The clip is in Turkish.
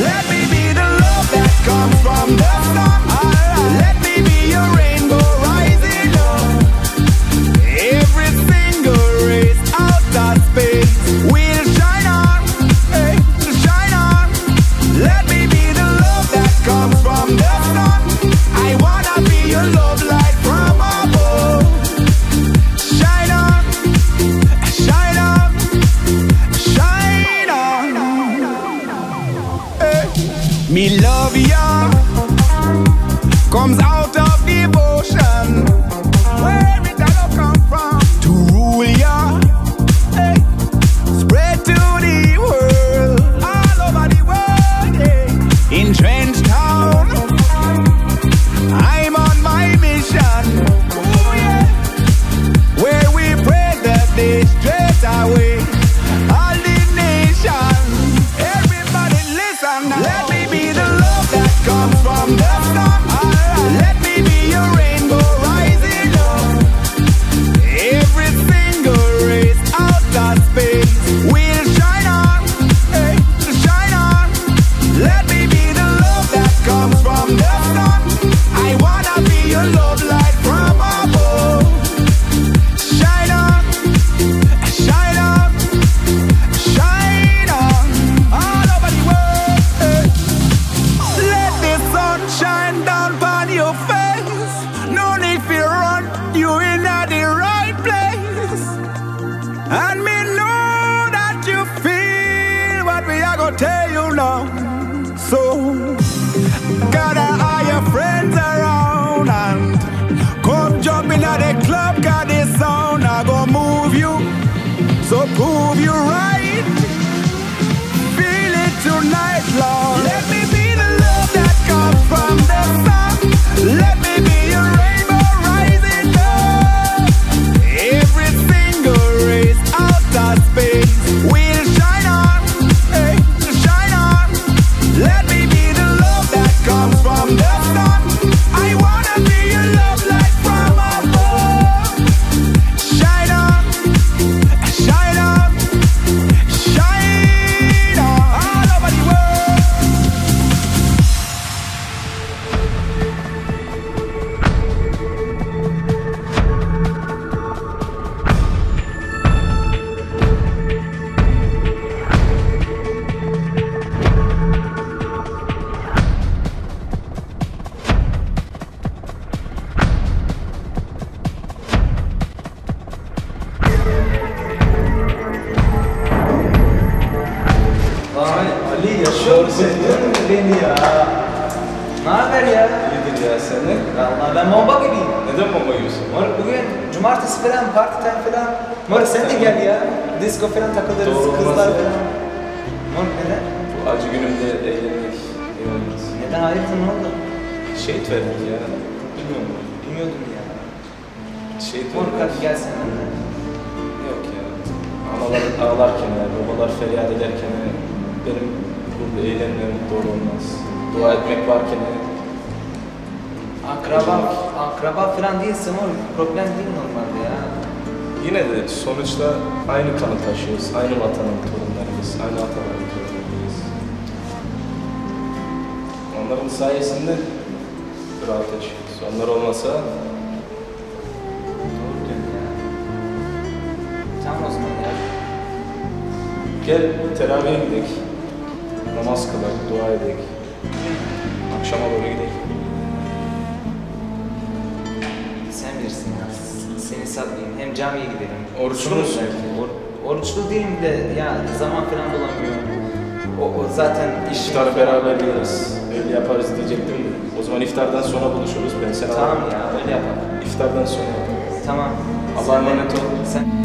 Let me be the love that comes from the love ya comes out of devotion. Where come from? To rule ya, spread to the world, all over the world. Town, I'm on my mission. Yeah. Where we pray that they straight away. I'm left on. Let me be. You now. So gather all your friends around and come jump in at the club, got this sound I gonna move you. So prove you Yaşıyor musun? beni ya. Ne haber ya? İyidir ya seni. Vallahi ben bomba gibiyim. Neden bomba yiyorsun? Moruk bugün cumartesi falan, partiden falan. Moruk sen de gel ya. Disco falan takılırız, Doğru, kızlar olmaz ya. falan. Moruk neden? Bu acı günümde eğlenmek iyi olmaz. Neden hayırdır ne oldu? Şehit verdik ya. Bilmiyorum. Bilmiyordum ya. Şehit Moruk verdik. hadi gel sen benimle. Yok ya. Analar ağlarken, babalar feryat ederken benim burada eğlenmem doğru olmaz. Dua etmek varken Akraba, akraba falan değilse moruk problem değil normalde ya. yine de sonuçta aynı kanı taşıyoruz. Aynı vatanın torunlarıyız. Aynı ataların torunlarıyız. Onların sayesinde rahat yaşıyoruz. Onlar olmasa Doğru diyorsun ya. Tamam o zaman ya. Gel teravihe gidelim. Namaz kılak, dua edelim. Akşama doğru gidelim. Sen bilirsin ya. Seni satmayayım. Hem camiye gidelim. Oruçlu musun? Or- oruçlu değilim de ya zaman falan bulamıyorum. O, o zaten işim İftarı beraber yeriz. Öyle yaparız diyecektim de. O zaman iftardan sonra buluşuruz. Ben seni Tamam ya öyle yapalım. İftardan sonra. Tamam. Allah'a emanet ol. Sen